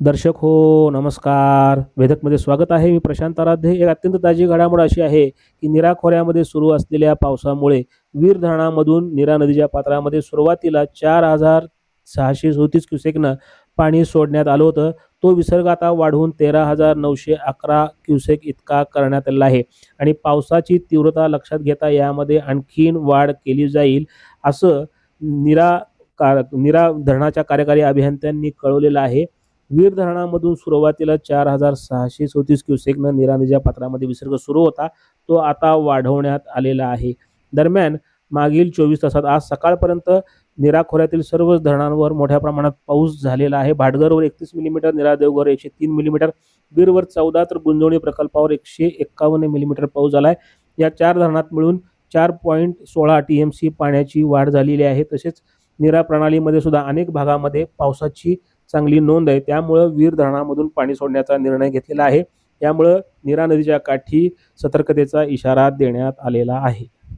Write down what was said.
दर्शक हो नमस्कार. वेदकमध्ये स्वागत आहे. मी प्रशांत आराध्य. एक अत्यंत ताजी घडामोड अशी आहे की निरा खोऱ्यामध्ये सुरू असलेल्या पावसामुळे वीर धरणामधून निरा नदीच्या पात्रामध्ये सुरुवातीला चार हजार सहाशे चौतीस क्युसेकनं पाणी सोडण्यात आलं होतं. तो विसर्ग आता वाढवून तेरा हजार नऊशे अकरा क्युसेक इतका करण्यात आलेला आहे आणि पावसाची तीव्रता लक्षात घेता यामध्ये आणखीन वाढ केली जाईल असं निरा का निरा धरणाच्या कार्यकारी अभियंत्यांनी कळवलेलं आहे. वीर धरणामधून सुरुवातीला चार हजार सहाशे चौतीस क्युसेकनं निरानीच्या पात्रामध्ये विसर्ग सुरू होता. तो आता वाढवण्यात आलेला आहे. दरम्यान मागील चोवीस तासात आज सकाळपर्यंत निरा खोऱ्यातील सर्व धरणांवर मोठ्या प्रमाणात पाऊस झालेला आहे. भाटघरवर एकतीस मिलीमीटर निरा देवघर एकशे तीन मिलीमीटर वीरवर चौदा तर गुंजवणी प्रकल्पावर एकशे एक्कावन्न मिलीमीटर पाऊस झाला आहे या चार धरणात मिळून चार पॉईंट सोळा टी एम सी पाण्याची वाढ झालेली आहे. तसेच निरा प्रणालीमध्ये सुद्धा अनेक भागामध्ये पावसाची चांगली नोंद आहे. त्यामुळं वीर धरणामधून पाणी सोडण्याचा निर्णय घेतलेला आहे. त्यामुळं नीरा नदीच्या काठी सतर्कतेचा इशारा देण्यात आलेला आहे.